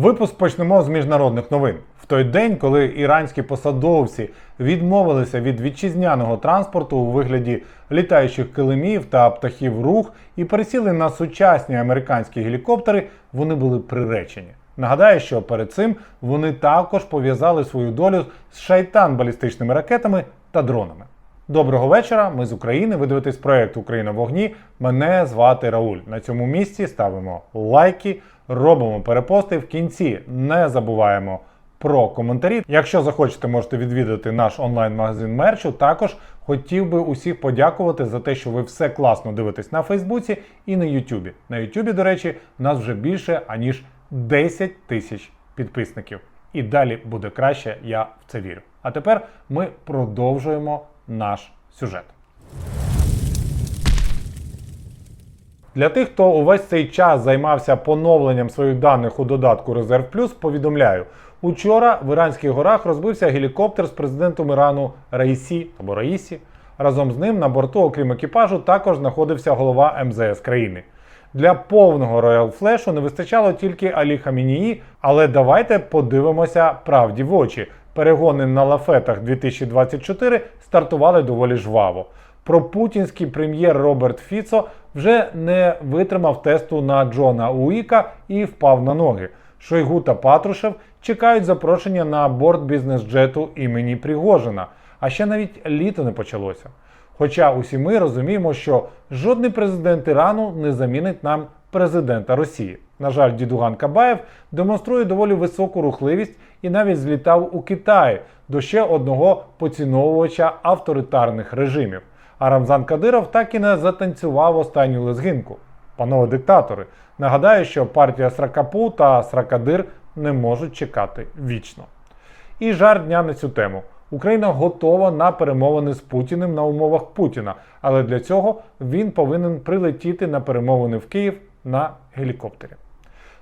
Випуск почнемо з міжнародних новин. В той день, коли іранські посадовці відмовилися від вітчизняного транспорту у вигляді літаючих килимів та птахів рух і пересіли на сучасні американські гелікоптери, вони були приречені. Нагадаю, що перед цим вони також пов'язали свою долю з шайтан балістичними ракетами та дронами. Доброго вечора. Ми з України. Ви дивитесь проект Україна вогні. Мене звати Рауль. На цьому місці ставимо лайки, робимо перепости. В кінці не забуваємо про коментарі. Якщо захочете, можете відвідати наш онлайн-магазин мерчу. Також хотів би усіх подякувати за те, що ви все класно дивитесь на Фейсбуці і на Ютубі. На Ютубі, до речі, нас вже більше аніж 10 тисяч підписників. І далі буде краще, я в це вірю. А тепер ми продовжуємо наш сюжет. Для тих, хто увесь цей час займався поновленням своїх даних у додатку Резерв Плюс, повідомляю, учора в Іранських горах розбився гелікоптер з президентом Ірану Раїсі або Раїсі. Разом з ним на борту, окрім екіпажу, також знаходився голова МЗС країни. Для повного Royal Flash не вистачало тільки Алі Хамінії, але давайте подивимося правді в очі. Перегони на лафетах 2024 стартували доволі жваво. Пропутінський прем'єр Роберт Фіцо вже не витримав тесту на Джона Уіка і впав на ноги. Шойгу та Патрушев чекають запрошення на борт бізнес-джету імені Пригожина. А ще навіть літо не почалося. Хоча усі ми розуміємо, що жодний президент Ірану не замінить нам президента Росії. На жаль, дідуган Кабаєв демонструє доволі високу рухливість і навіть злітав у Китай до ще одного поціновувача авторитарних режимів. А Рамзан Кадиров так і не затанцював останню лезгинку. Панове диктатори, нагадаю, що партія Сракапу та Сракадир не можуть чекати вічно. І жар дня на цю тему. Україна готова на перемовини з Путіним на умовах Путіна, але для цього він повинен прилетіти на перемовини в Київ на гелікоптері.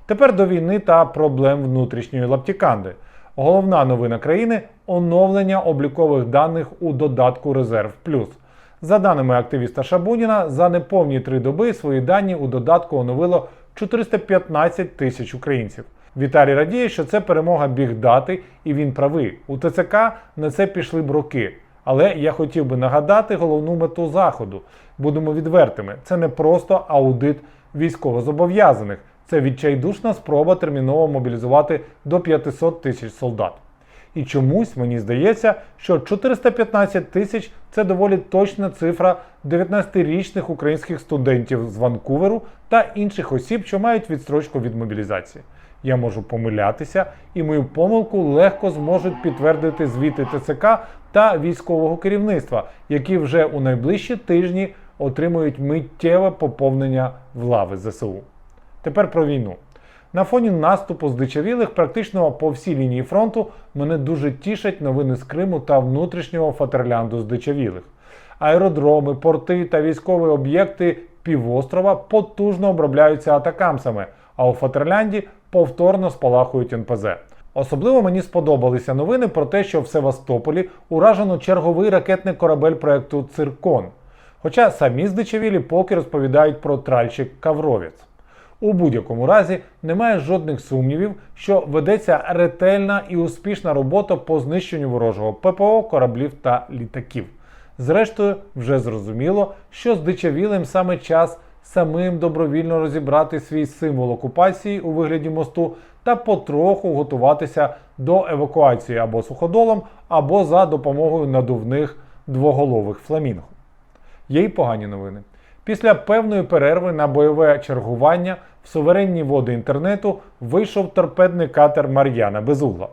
Тепер до війни та проблем внутрішньої лаптіканди. Головна новина країни оновлення облікових даних у додатку Резерв Плюс. За даними активіста Шабуніна, за неповні три доби свої дані у додатку оновило 415 тисяч українців. Віталій радіє, що це перемога бігдати, і він правий. У ТЦК на це пішли б роки. Але я хотів би нагадати головну мету заходу. Будемо відвертими. Це не просто аудит військовозобов'язаних, це відчайдушна спроба терміново мобілізувати до 500 тисяч солдат. І чомусь мені здається, що 415 тисяч це доволі точна цифра 19-річних українських студентів з Ванкуверу та інших осіб, що мають відстрочку від мобілізації. Я можу помилятися, і мою помилку легко зможуть підтвердити звіти ТЦК та військового керівництва, які вже у найближчі тижні отримують миттєве поповнення в лави ЗСУ. Тепер про війну. На фоні наступу здичавілих практично по всій лінії фронту мене дуже тішать новини з Криму та внутрішнього фатерлянду здичавілих. Аеродроми, порти та військові об'єкти півострова потужно обробляються атакамсами, а у Фатерлянді повторно спалахують НПЗ. Особливо мені сподобалися новини про те, що в Севастополі уражено черговий ракетний корабель проекту Циркон. Хоча самі здичавілі поки розповідають про тральщик Кавровець. У будь-якому разі немає жодних сумнівів, що ведеться ретельна і успішна робота по знищенню ворожого ППО, кораблів та літаків. Зрештою, вже зрозуміло, що здичавілим саме час самим добровільно розібрати свій символ окупації у вигляді мосту та потроху готуватися до евакуації або суходолом, або за допомогою надувних двоголових фламінго. Є й погані новини. Після певної перерви на бойове чергування в суверенні води інтернету вийшов торпедний катер Мар'яна Безугла.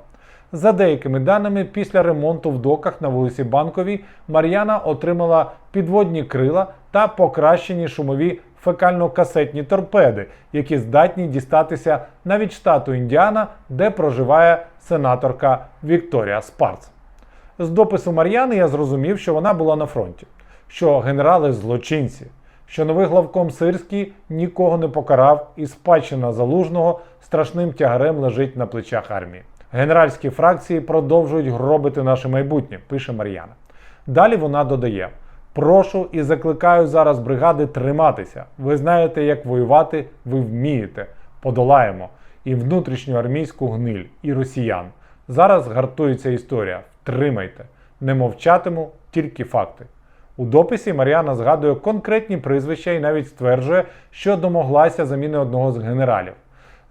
За деякими даними, після ремонту в доках на вулиці Банковій Мар'яна отримала підводні крила та покращені шумові фекально-касетні торпеди, які здатні дістатися навіть штату Індіана, де проживає сенаторка Вікторія Спарц. З допису Мар'яни я зрозумів, що вона була на фронті, що генерали злочинці, що новий главком Сирський нікого не покарав і спадщина залужного страшним тягарем лежить на плечах армії. Генеральські фракції продовжують гробити наше майбутнє, пише Мар'яна. Далі вона додає: прошу і закликаю зараз бригади триматися. Ви знаєте, як воювати, ви вмієте. Подолаємо. і внутрішньоармійську гниль, і росіян. Зараз гартується історія. Втримайте. Не мовчатиму, тільки факти. У дописі Мар'яна згадує конкретні прізвища і навіть стверджує, що домоглася заміни одного з генералів.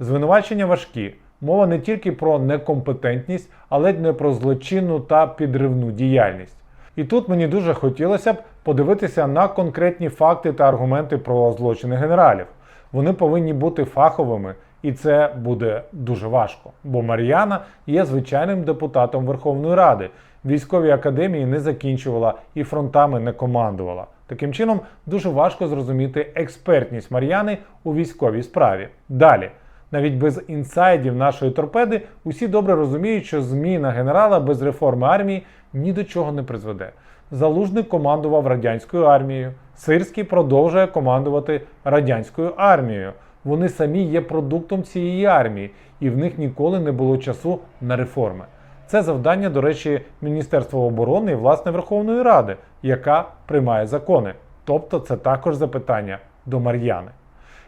Звинувачення важкі. Мова не тільки про некомпетентність, але й не про злочинну та підривну діяльність. І тут мені дуже хотілося б подивитися на конкретні факти та аргументи про злочини генералів. Вони повинні бути фаховими, і це буде дуже важко. Бо Мар'яна є звичайним депутатом Верховної Ради, військові академії не закінчувала і фронтами не командувала. Таким чином, дуже важко зрозуміти експертність Мар'яни у військовій справі. Далі. Навіть без інсайдів нашої торпеди усі добре розуміють, що зміна генерала без реформи армії ні до чого не призведе. Залужний командував радянською армією. Сирський продовжує командувати радянською армією. Вони самі є продуктом цієї армії, і в них ніколи не було часу на реформи. Це завдання, до речі, Міністерства оборони і власне Верховної Ради, яка приймає закони. Тобто, це також запитання до Мар'яни.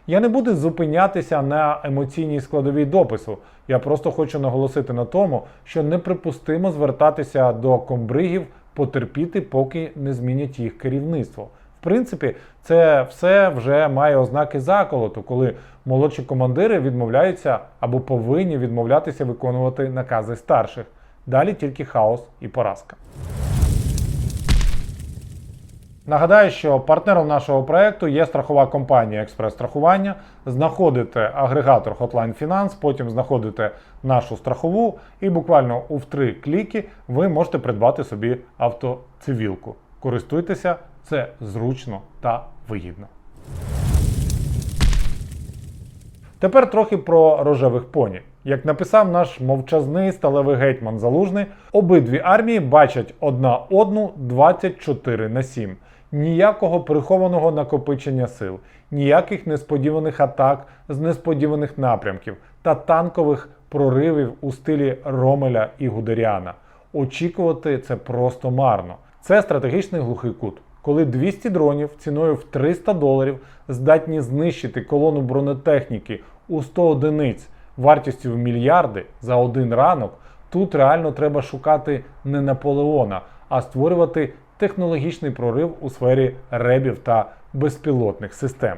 Я не буду зупинятися на емоційній складовій допису. Я просто хочу наголосити на тому, що неприпустимо звертатися до комбригів потерпіти, поки не змінять їх керівництво. В принципі, це все вже має ознаки заколоту, коли молодші командири відмовляються або повинні відмовлятися виконувати накази старших. Далі тільки хаос і поразка. Нагадаю, що партнером нашого проекту є страхова компанія Експрес-страхування. Знаходите агрегатор Hotline Finance, потім знаходите нашу страхову, і буквально у три кліки ви можете придбати собі автоцивілку. Користуйтеся, це зручно та вигідно. Тепер трохи про рожевих поні. Як написав наш мовчазний сталевий гетьман Залужний, обидві армії бачать одна одну 24 на 7. Ніякого прихованого накопичення сил, ніяких несподіваних атак з несподіваних напрямків та танкових проривів у стилі Ромеля і Гудеріана. Очікувати це просто марно. Це стратегічний глухий кут. Коли 200 дронів ціною в 300 доларів здатні знищити колону бронетехніки у 100 одиниць вартістю в мільярди за один ранок, тут реально треба шукати не Наполеона, а створювати технологічний прорив у сфері ребів та безпілотних систем.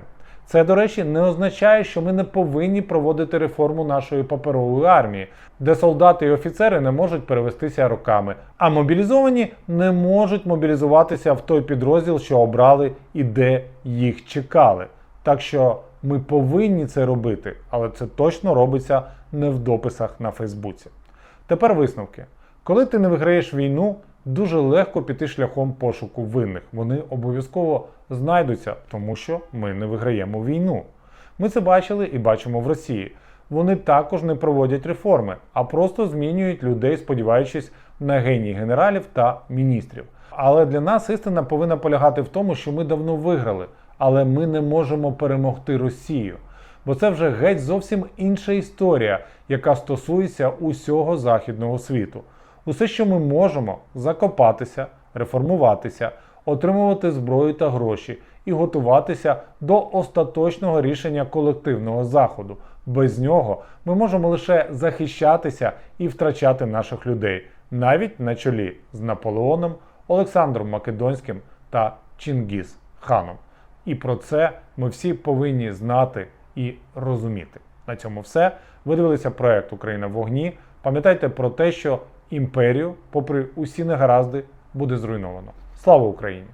Це, до речі, не означає, що ми не повинні проводити реформу нашої паперової армії, де солдати і офіцери не можуть перевестися роками, а мобілізовані не можуть мобілізуватися в той підрозділ, що обрали і де їх чекали. Так що ми повинні це робити, але це точно робиться не в дописах на Фейсбуці. Тепер висновки. Коли ти не виграєш війну, дуже легко піти шляхом пошуку винних. Вони обов'язково знайдуться, тому що ми не виграємо війну. Ми це бачили і бачимо в Росії. Вони також не проводять реформи, а просто змінюють людей, сподіваючись на геній генералів та міністрів. Але для нас істина повинна полягати в тому, що ми давно виграли, але ми не можемо перемогти Росію. Бо це вже геть зовсім інша історія, яка стосується усього західного світу. Усе, що ми можемо закопатися, реформуватися, отримувати зброю та гроші і готуватися до остаточного рішення колективного заходу. Без нього ми можемо лише захищатися і втрачати наших людей, навіть на чолі з Наполеоном, Олександром Македонським та Чингіз Ханом. І про це ми всі повинні знати і розуміти. На цьому все. Ви дивилися проект Україна в вогні. Пам'ятайте про те, що імперію, попри усі негаразди, буде зруйновано. Слава Україні!